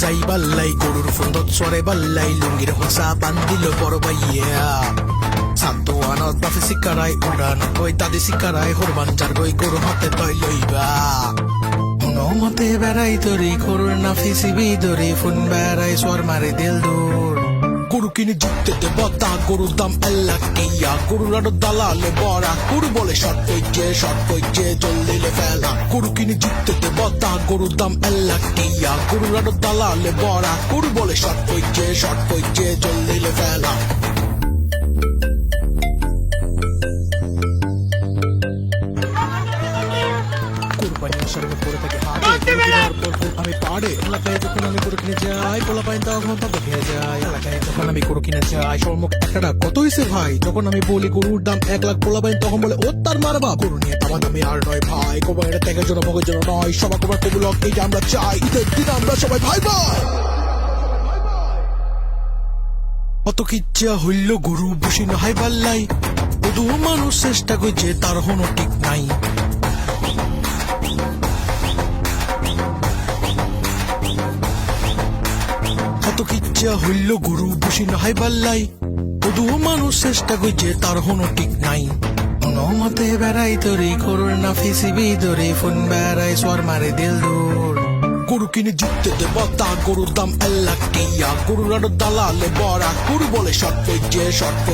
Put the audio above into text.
বাল্লাই, গরুর ফুন্দত সরে বাল্লাই, লুঙ্গির হোসা বান্দিল বড় ভাইয়া। সান্তু আনত বাফে সিকারাই উড়ান ওই দাদি সিকারাই হরবান যার গই গরু হাতে তৈ লইবা। মতে বেড়াই তরি করুর না ফিসিবি দরি ফোন বেড়াই সর মারে দিল দূর। গরু কিনে জিততে দে বতা গরুর দাম আল্লাহ কিয়া গরুর আরও দালালে বড়া গরু বলে শর্ট কইছে শর্ট কইছে জলদিলে ফেলা। গরু কিনে জিততে বতা গরুর দাম এল্লা কিয়া গরুর আরও দালালে বড়া, গরু বলে শর্ট কইছে শর্ট কইছে জলদিলে ফেলা। আমি পাড়ে এলাকায় যখন আমি গরু কিনে যাই পোলা পাইন তখন তা দেখে যায় এলাকায় যখন আমি গরু কিনে যাই সম্মুখ একটা কত হয়েছে ভাই যখন আমি বলি গরুর দাম এক লাখ পোলা পাইন তখন বলে ও তার মারবা গরু নিয়ে তামা দামি আর নয় ভাই কোরবানিটা ত্যাগের জন্য ভোগের জন্য নয় সবার কোরবান কবুলক এইটা আমরা চাই ঈদের দিন আমরা সবাই ভাই ভাই অত কিচ্ছা হইল গরু বসি নহাই পাল্লাই শুধু মানুষ চেষ্টা করছে তার হনো ঠিক নাই কিচ্ছা হইল গুরু বসি নাহাই পাল্লাই। তদুও মানুষ চেষ্টা করছে তার হনো ঠিক নাই। মতে বেড়াই তরি করুর না ফিসিবি ধরে, ফোন বেড়াই সর মারে দিল দূর গরু কিনে জিততে দেব, তা গরুর দাম এক টিয়া। গরুর আরও দালালে বড়া গরু বলে শর্ট যে শর্ট